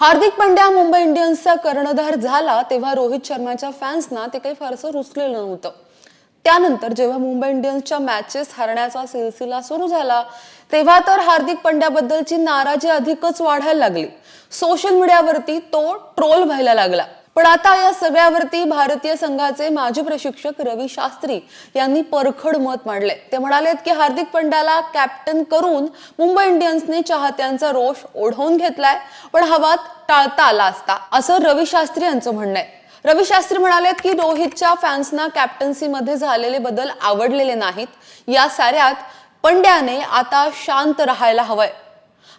हार्दिक पांड्या मुंबई इंडियन्सचा कर्णधार झाला तेव्हा रोहित शर्माच्या फॅन्सना ते काही फारसं रुचलेलं नव्हतं. त्यानंतर जेव्हा मुंबई इंडियन्सच्या मॅचेस हारण्याचा सिलसिला सुरू झाला तेव्हा तर हार्दिक पंड्याबद्दलची नाराजी अधिकच वाढायला लागली. सोशल मीडियावरती तो ट्रोल व्हायला लागला. पण आता या सगळ्यावरती भारतीय संघाचे माजी प्रशिक्षक रवी शास्त्री यांनी परखड मत मांडले ते म्हणालेत की हार्दिक पंड्याला कॅप्टन करून मुंबई इंडियन्सने चाहत्यांचा रोष ओढवून घेतलाय पण हवा टाळता आला असता असं रवी शास्त्री यांचं म्हणणं आहे रवी शास्त्री म्हणालेत की रोहितच्या फॅन्सना कॅप्टन्सीमध्ये झालेले बदल आवडलेले नाहीत. या साऱ्यात पंड्याने आता शांत राहायला हवंय.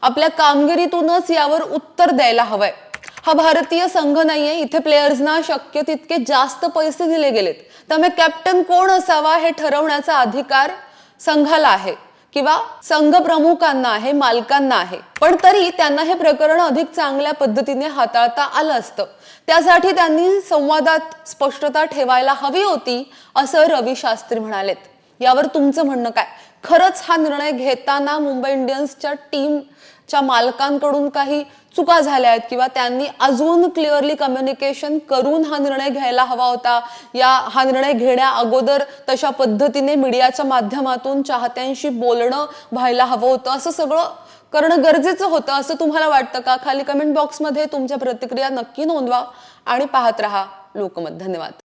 आपल्या कामगिरीतूनच यावर उत्तर द्यायला हवंय. हा भारतीय संघ नाहीये. इथे प्लेयर्सना शक्य तितके जास्त पैसे दिले गेलेत. त्यामुळे कॅप्टन कोण असावा हे ठरवण्याचा अधिकार संघाला आहे किंवा संघ प्रमुखांना आहे मालकांना आहे. पण तरी त्यांना हे प्रकरण अधिक चांगल्या पद्धतीने हाताळता आलं असतं. त्यासाठी त्यांनी संवादात स्पष्टता ठेवायला हवी होती असं रवी शास्त्री म्हणालेत. यावर तुमचं म्हणणं काय? खरंच हा निर्णय घेताना मुंबई इंडियन्सच्या टीमच्या मालकांकडून काही चुका झाल्या आहेत किंवा त्यांनी अजून क्लिअरली कम्युनिकेशन करून हा निर्णय घ्यायला हवा होता. या हा निर्णय घेण्या अगोदर तशा पद्धतीने मीडियाच्या माध्यमातून चाहत्यांशी बोलणं व्हायला हवं होतं. असं सगळं करणं गरजेचं होतं. असं तुम्हाला वाटतं का? खाली कमेंट बॉक्समध्ये तुमच्या प्रतिक्रिया नक्की नोंदवा आणि पाहत रहा लोकमत. धन्यवाद.